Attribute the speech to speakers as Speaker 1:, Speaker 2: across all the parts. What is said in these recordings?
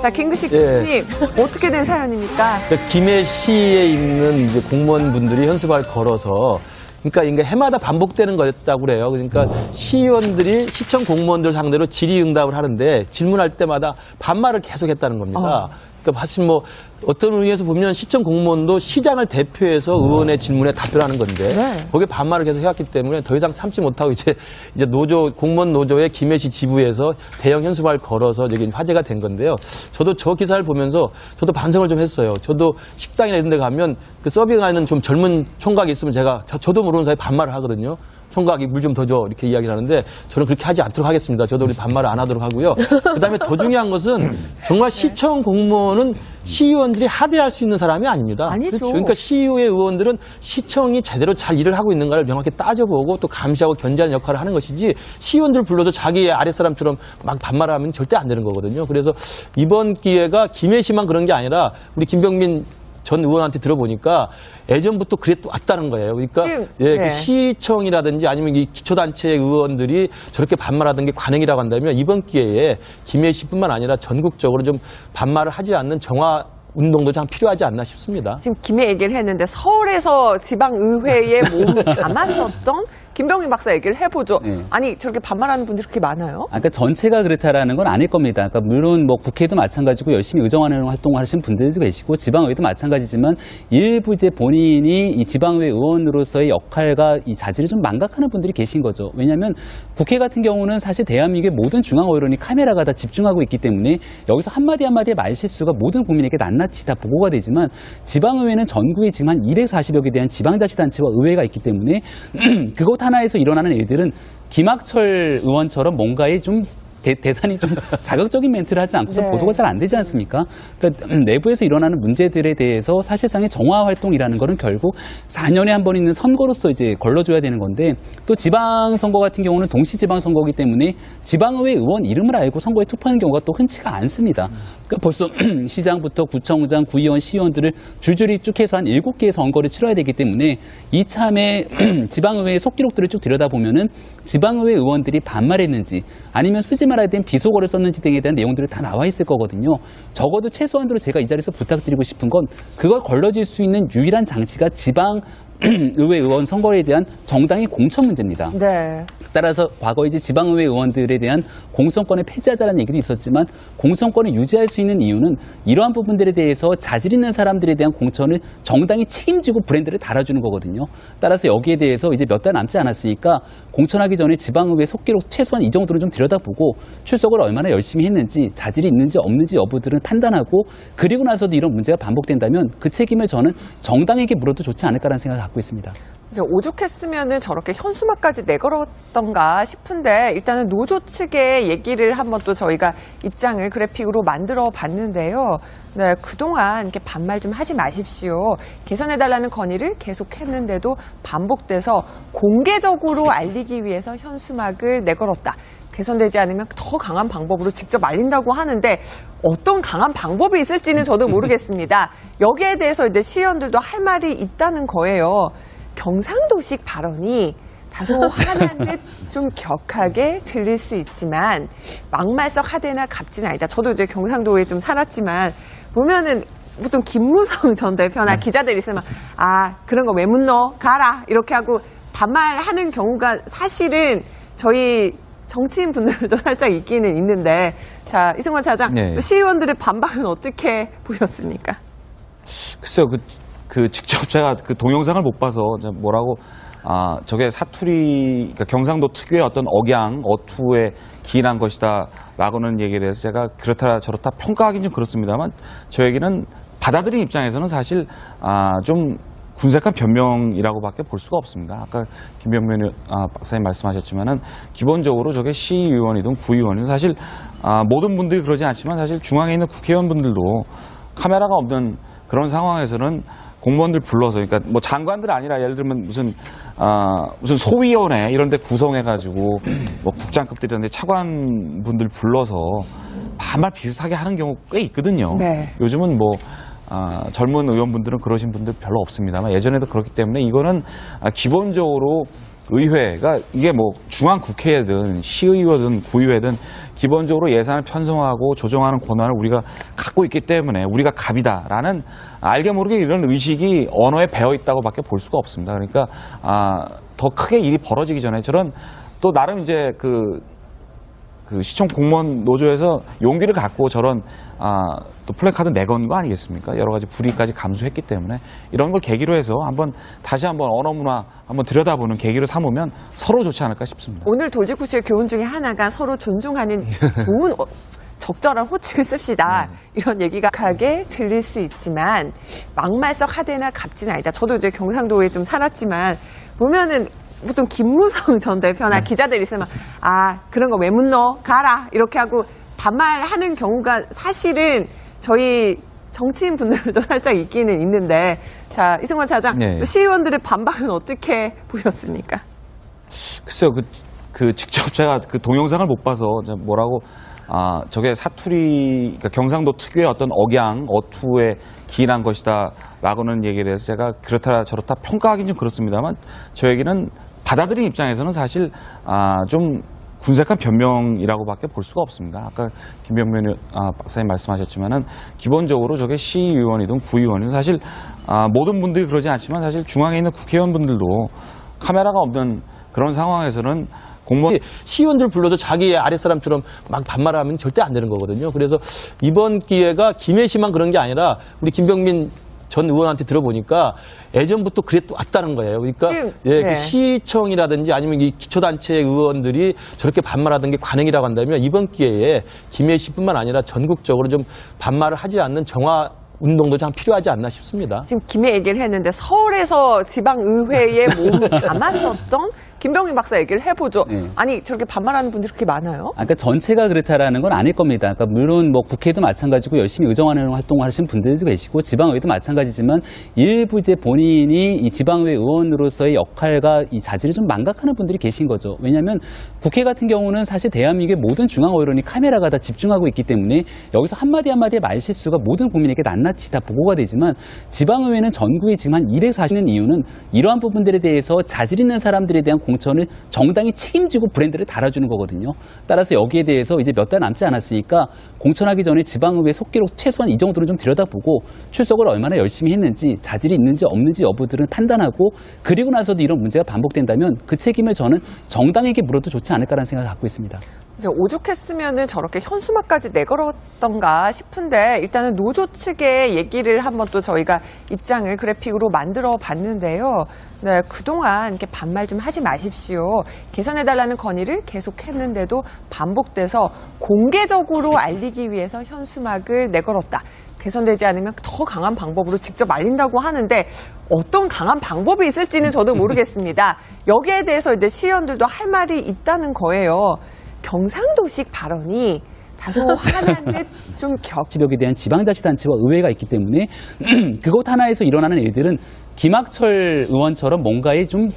Speaker 1: 자, 김규식
Speaker 2: 예.
Speaker 1: 교수님, 어떻게 된 사연입니까?
Speaker 2: 그러니까 김해시에 있는 이제 공무원분들이 현수막을 걸어서 그러니까 이게 해마다 반복되는 거였다고 그래요. 그러니까 시의원들이 시청 공무원들 상대로 질의응답을 하는데 질문할 때마다 반말을 계속했다는 겁니다. 그러니까 사실 뭐 어떤 의미에서 보면 시청 공무원도 시장을 대표해서 의원의 질문에 답변하는 건데
Speaker 1: 네.
Speaker 2: 거기에 반말을 계속 해왔기 때문에 더 이상 참지 못하고 이제 이제 노조 공무원 노조의 김해시 지부에서 대형 현수막을 걸어서 여기 화제가 된 건데요. 저도 저 기사를 보면서 저도 반성을 좀 했어요. 저도 식당이나 이런 데 가면 그 서빙하는 좀 젊은 총각이 있으면 제가 저- 저도 모르는 사이에 반말을 하거든요. 총각이 물 좀 더 줘 이렇게 이야기를 하는데 저는 그렇게 하지 않도록 하겠습니다. 저도 우리 반말을 안 하도록 하고요. 그 다음에 더 중요한 것은 정말 시청 공무원은 시의원들이 하대할 수 있는 사람이 아닙니다.
Speaker 1: 아니죠.
Speaker 2: 그렇죠. 그러니까 시의회 의원들은 시청이 제대로 잘 일을 하고 있는가를 명확히 따져보고 또 감시하고 견제하는 역할을 하는 것이지 시의원들 불러서 자기의 아랫사람처럼 막 반말하면 절대 안 되는 거거든요. 그래서 이번 기회가 김해시만 그런 게 아니라 우리 김병민 전 의원한테 들어보니까 예전부터 그래 왔다는 거예요. 그러니까 예,
Speaker 1: 네.
Speaker 2: 그 시청이라든지 아니면 이 기초단체 의원들이 저렇게 반말하던 게 관행이라고 한다면 이번 기회에 김해시뿐만 아니라 전국적으로 좀 반말을 하지 않는 정화 운동도 참 필요하지 않나 싶습니다.
Speaker 1: 지금 김해 얘기를 했는데 서울에서 지방의회에 몸을 담았었던 김병민 박사 얘기를 해보죠.
Speaker 3: 네.
Speaker 1: 아니, 저렇게 반말하는 분들이 그렇게 많아요?
Speaker 3: 아, 그러니까 전체가 그렇다라는 건 아닐 겁니다. 그러니까 물론 뭐 국회도 마찬가지고 열심히 의정하는 활동을 하시는 분들도 계시고 지방의회도 마찬가지지만 일부 이제 본인이 이 지방의회 의원으로서의 역할과 이 자질을 좀 망각하는 분들이 계신 거죠. 왜냐하면 국회 같은 경우는 사실 대한민국의 모든 중앙 언론이 카메라가 다 집중하고 있기 때문에 여기서 한마디 한마디의 말 실수가 모든 국민에게 낱낱이 다 보고가 되지만 지방의회는 전국에 지금 한 240여 개 대한 지방자치단체와 의회가 있기 때문에 그것 하나 에서 일어나는 일들은 김학철 의원처럼 뭔가에 좀 대, 단히좀 자극적인 멘트를 하지 않고서
Speaker 1: 네.
Speaker 3: 보도가 잘 안 되지 않습니까? 그러니까 내부에서 일어나는 문제들에 대해서 사실상의 정화 활동이라는 거는 결국 4년에 한 번 있는 선거로서 이제 걸러줘야 되는 건데 또 지방 선거 같은 경우는 동시 지방 선거이기 때문에 지방의회 의원 이름을 알고 선거에 투표하는 경우가 또 흔치가 않습니다. 그러니까 벌써 시장부터 구청장, 구의원, 시의원들을 줄줄이 쭉 해서 한 7개의 선거를 치러야 되기 때문에 이참에 지방의회 속기록들을 쭉 들여다보면은 지방의회 의원들이 반말했는지 아니면 쓰지 말아야 된 비속어를 썼는지 등에 대한 내용들이 다 나와 있을 거거든요. 적어도 최소한으로 제가 이 자리에서 부탁드리고 싶은 건 그걸 걸러질 수 있는 유일한 장치가 지방 의회 의원 선거에 대한 정당의 공천 문제입니다.
Speaker 1: 네.
Speaker 3: 따라서 과거 이제 지방의회 의원들에 대한 공천권을 폐지하자는 얘기도 있었지만 공천권을 유지할 수 있는 이유는 이러한 부분들에 대해서 자질 있는 사람들에 대한 공천을 정당이 책임지고 브랜드를 달아주는 거거든요. 따라서 여기에 대해서 이제 몇 달 남지 않았으니까 공천하기 전에 지방의회 속기록 최소한 이 정도는 좀 들여다보고 출석을 얼마나 열심히 했는지 자질이 있는지 없는지 여부들은 판단하고 그리고 나서도 이런 문제가 반복된다면 그 책임을 저는 정당에게 물어도 좋지 않을까라는 생각을 갖고 있습니다.
Speaker 1: 이제 오죽했으면은 저렇게 현수막까지 내걸었던가 싶은데 일단은 노조 측의 얘기를 한번 또 저희가 입장을 그래픽으로 만들어 봤는데요. 네, 그동안 이렇게 반말 좀 하지 마십시오. 개선해달라는 건의를 계속했는데도 반복돼서 공개적으로 알리기 위해서 현수막을 내걸었다. 개선되지 않으면 더 강한 방법으로 직접 알린다고 하는데 어떤 강한 방법이 있을지는 저도 모르겠습니다. 여기에 대해서 이제 시의원들도 할 말이 있다는 거예요. 경상도식 발언이 다소 화난 듯 좀 격하게 들릴 수 있지만 막말석 하대나 갑질은 아니다. 저도 이제 경상도에 좀 살았지만 보면은 보통 김무성 전 대표나 기자들 있으면 아 그런 거 왜 묻노 가라 이렇게 하고 반말하는 경우가 사실은 저희 정치인 분들도 살짝 있기는 있는데 자 이승만 차장
Speaker 4: 네.
Speaker 1: 시의원들의 반박은 어떻게 보셨습니까?
Speaker 4: 글쎄요, 그, 그 직접 제가 그 동영상을 못 봐서 뭐라고 아 저게 사투리 그러니까 경상도 특유의 어떤 억양 어투에 기인한 것이다라고는 얘기에 대해서 제가 그렇다 저렇다 평가하기는 좀 그렇습니다만 저에게는 받아들인 입장에서는 사실 아좀 군색한 변명이라고밖에 볼 수가 없습니다. 아까 김병면 의- 아, 박사님 말씀하셨지만은 기본적으로 저게 시의원이든 구의원이든 사실 아, 모든 분들이 그러지 않지만 사실 중앙에 있는 국회의원분들도 카메라가 없는 그런 상황에서는 공무원들 불러서 그러니까 뭐 장관들 아니라 예를 들면 무슨 아 무슨 소위원회 이런 데 구성해 가지고 뭐 국장급들 이런 데 차관분들 불러서 반말 비슷하게 하는 경우 꽤 있거든요.
Speaker 1: 네.
Speaker 4: 요즘은 뭐 아, 젊은 의원분들은 그러신 분들 별로 없습니다만 예전에도 그렇기 때문에 이거는 아, 기본적으로 의회가 이게 뭐 중앙 국회든 시의회든 구의회든 기본적으로 예산을 편성하고 조정하는 권한을 우리가 갖고 있기 때문에 우리가 갑이다라는 알게 모르게 이런 의식이 언어에 배어 있다고밖에 볼 수가 없습니다. 그러니까 아, 더 크게 일이 벌어지기 전에 저런 또 나름 이제 그 그 시청 공무원 노조에서 용기를 갖고 저런 아, 또 플래카드 내건 거 아니겠습니까? 여러 가지 불이익까지 감수했기 때문에 이런 걸 계기로 해서 한번 다시 한번 언어 문화 한번 들여다보는 계기로 삼으면 서로 좋지 않을까 싶습니다.
Speaker 1: 오늘 돌직구씨의 교훈 중에 하나가 서로 존중하는 좋은 어, 적절한 호칭을 씁시다. 이런 얘기가 하게 들릴 수 있지만 막말석 하대나 갑진은 아니다. 저도 이제 경상도에 좀 살았지만 보면은 보통 김무성 전 대표나 기자들 있으면 아 그런 거 왜 묻노 가라 이렇게 하고 반말하는 경우가 사실은 저희 정치인 분들도 살짝 있기는 있는데 자 이승만 차장
Speaker 4: 네.
Speaker 1: 시의원들의 반박은 어떻게 보셨습니까?
Speaker 4: 글쎄요, 그, 그 직접 제가 그 동영상을 못 봐서 저 뭐라고 아 저게 사투리 그러니까 경상도 특유의 어떤 억양 어투에 기인한 것이다라고는 얘기에 대해서 제가 그렇다 저렇다 평가하기는 좀 그렇습니다만 저에게는 받아들인 입장에서는 사실 아 좀 군색한 변명이라고밖에 볼 수가 없습니다. 아까 김병면 아, 박사님 말씀하셨지만은 기본적으로 저게 시의원이든 구의원이든 사실 아, 모든 분들이 그러지 않지만 사실 중앙에 있는 국회의원분들도 카메라가 없는 그런 상황에서는 공무원
Speaker 2: 시의원들 불러서 자기의 아랫사람처럼 막 반말하면 절대 안 되는 거거든요. 그래서 이번 기회가 김해시만 그런 게 아니라 우리 김병민 전 의원한테 들어보니까 예전부터 그랬 왔다는 거예요. 그러니까 예,
Speaker 1: 네.
Speaker 2: 그 시청이라든지 아니면 이 기초단체 의원들이 저렇게 반말하던 게 관행이라고 한다면 이번 기회에 김해 시뿐만 아니라 전국적으로 좀 반말을 하지 않는 정화 운동도 참 필요하지 않나 싶습니다.
Speaker 1: 지금 김해 얘기를 했는데 서울에서 지방의회에 몸을 담았었던 김병민 박사 얘기를 해보죠.
Speaker 3: 네.
Speaker 1: 아니 저렇게 반말하는 분들이 그렇게 많아요?
Speaker 3: 아까 그러니까 전체가 그렇다라는 건 아닐 겁니다. 그러니까 물론 뭐 국회도 마찬가지고 열심히 의정하는 활동을 하시는 분들도 계시고 지방의회도 마찬가지지만 일부 이제 본인이 이 지방의회 의원으로서의 역할과 이 자질을 좀 망각하는 분들이 계신 거죠. 왜냐하면 국회 같은 경우는 사실 대한민국의 모든 중앙 언론이 카메라가 다 집중하고 있기 때문에 여기서 한마디 한마디의 말 실수가 모든 국민에게 낱낱이 다 보고가 되지만 지방의회는 전국에 지금 한 240는 이유는 이러한 부분들에 대해서 자질 있는 사람들에 대한 공천을 정당히 책임지고 브랜드를 달아주는 거거든요. 따라서 여기에 대해서 이제 몇 달 남지 않았으니까 공천하기 전에 지방의회 속기록 최소한 이 정도는 좀 들여다보고 출석을 얼마나 열심히 했는지 자질이 있는지 없는지 여부들은 판단하고 그리고 나서도 이런 문제가 반복된다면 그 책임을 저는 정당에게 물어도 좋지 않을까라는 생각을 갖고 있습니다.
Speaker 1: 이제 오죽했으면은 저렇게 현수막까지 내걸었던가 싶은데 일단은 노조 측의 얘기를 한번 또 저희가 입장을 그래픽으로 만들어 봤는데요. 네, 그동안 이렇게 반말 좀 하지 마십시오. 개선해달라는 건의를 계속했는데도 반복돼서 공개적으로 알리기 위해서 현수막을 내걸었다. 개선되지 않으면 더 강한 방법으로 직접 알린다고 하는데 어떤 강한 방법이 있을지는 저도 모르겠습니다. 여기에 대해서 이제 시의원들도 할 말이 있다는 거예요. 경상도식 발언이 다소 화난 듯좀 격.
Speaker 3: 지역에 대한 지방자치단체와 의회가 있기 때문에 그것 하나에서 일어나는 일들은 김학철 의원처럼 뭔가에 좀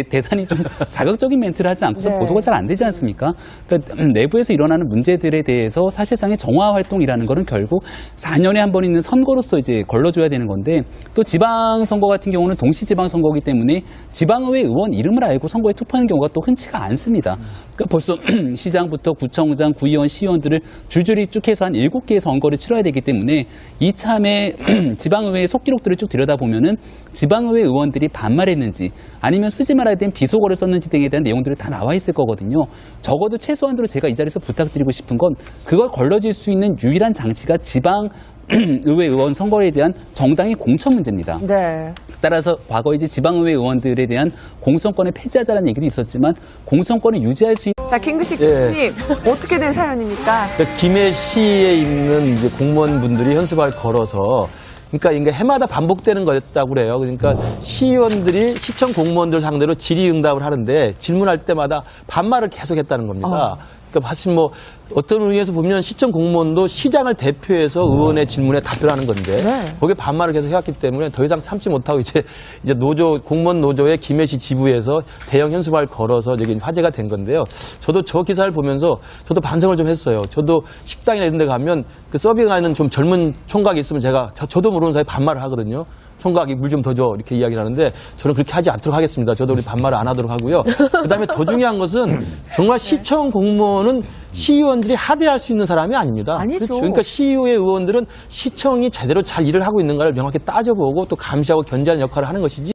Speaker 3: 대, 단히좀 자극적인 멘트를 하지 않고서
Speaker 1: 네.
Speaker 3: 보도가 잘 안 되지 않습니까? 그러니까 내부에서 일어나는 문제들에 대해서 사실상의 정화 활동이라는 거는 결국 4년에 한 번 있는 선거로서 이제 걸러줘야 되는 건데 또 지방 선거 같은 경우는 동시 지방 선거이기 때문에 지방의회 의원 이름을 알고 선거에 투표하는 경우가 또 흔치가 않습니다. 그러니까 벌써 시장부터 구청장, 구의원, 시의원들을 줄줄이 쭉 해서 한 7개의 선거를 치러야 되기 때문에 이참에 지방의회 속기록들을 쭉 들여다보면은 지방의회 의원들이 반말했는지 아니면 쓰지 말아야 된 비속어를 썼는지 등에 대한 내용들이 다 나와 있을 거거든요. 적어도 최소한으로 제가 이 자리에서 부탁드리고 싶은 건 그걸 걸러질 수 있는 유일한 장치가 지방 의회 의원 선거에 대한 정당의 공천 문제입니다.
Speaker 1: 네.
Speaker 3: 따라서 과거 이제 지방의회 의원들에 대한 공천권을 폐지하자는 얘기도 있었지만 공천권을 유지할 수 있는
Speaker 1: 자, 김규식
Speaker 2: 예.
Speaker 1: 교수님, 어떻게 된 사연입니까?
Speaker 2: 그러니까 김해 시에 있는 이제 공무원분들이 현수막을 걸어서 그러니까 이게 해마다 반복되는 거였다고 그래요. 그러니까 시의원들이 시청 공무원들 상대로 질의응답을 하는데 질문할 때마다 반말을 계속했다는 겁니다. 그러니까 사실 뭐 어떤 의미에서 보면 시청 공무원도 시장을 대표해서 의원의 질문에 답변하는 건데
Speaker 1: 네.
Speaker 2: 거기에 반말을 계속 해왔기 때문에 더 이상 참지 못하고 이제 이제 노조 공무원 노조의 김해시 지부에서 대형 현수막을 걸어서 여기 화제가 된 건데요. 저도 저 기사를 보면서 저도 반성을 좀 했어요. 저도 식당이나 이런 데 가면 그 서빙하는 좀 젊은 총각이 있으면 제가 저, 도 모르는 사이에 반말을 하거든요. 총각이 물 좀 더 줘 이렇게 이야기를 하는데 저는 그렇게 하지 않도록 하겠습니다. 저도 우리 반말을 안 하도록 하고요. 그 다음에 더 중요한 것은 정말 시청 공무원은 시의원들이 하대할 수 있는 사람이 아닙니다.
Speaker 1: 아니죠.
Speaker 2: 그렇죠. 그러니까 시의회 의원들은 시청이 제대로 잘 일을 하고 있는가를 명확히 따져보고 또 감시하고 견제하는 역할을 하는 것이지